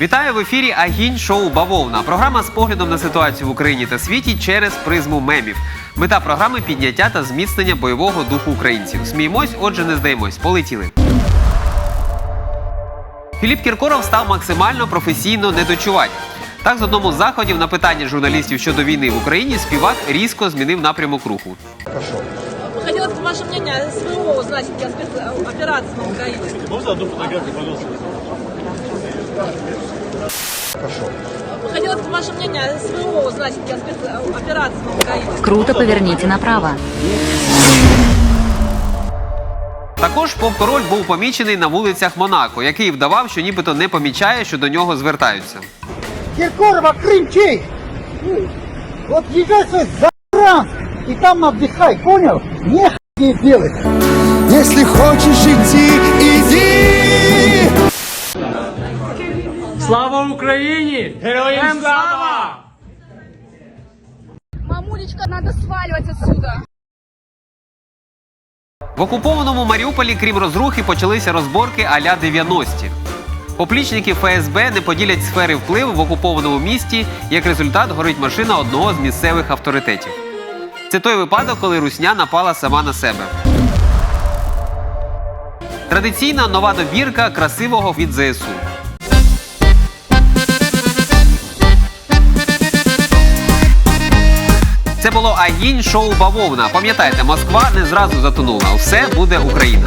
Вітаю в ефірі Агінь Шоу Бавовна. Програма з поглядом на ситуацію в Україні та світі через призму мемів. Мета програми підняття та зміцнення бойового духу українців. Сміємось, отже, не здаємось. Полетіли. Філіп Кіркоров став максимально професійно недочувати. Так, з одному з заходів на питання журналістів щодо війни в Україні співак різко змінив напрямок руху. Хотелось бы ваше мнение о СВО узнать о спецоперации на Украине. Можно одну фотографию, пожалуйста? Хотелось бы ваше мнение о СВО узнать о спецоперации на Украине. Круто поверните направо. Також поп-король був помічений на вулицях Монако, який вдавав, що нібито не помічає, що до нього звертаються. Киркорова, Крым чей? Вот езжай свой за и там отдыхай, понял? Не х**и делать. Если хочешь идти, иди. Слава Україні! Героям слава! Мамулечка, надо сваливать отсюда. В окупованому Маріуполі, крім розрухи, почалися розборки а-ля 90-ті. Поплічники ФСБ не поділять сфери впливу в окупованому місті. Як результат, горить машина одного з місцевих авторитетів. Це той випадок, коли русня напала сама на себе. Традиційна нова добірка красивого від ЗСУ. Це було Агінь шоу Бавовна. Пам'ятайте, Москва не зразу затонула. Все буде Україна.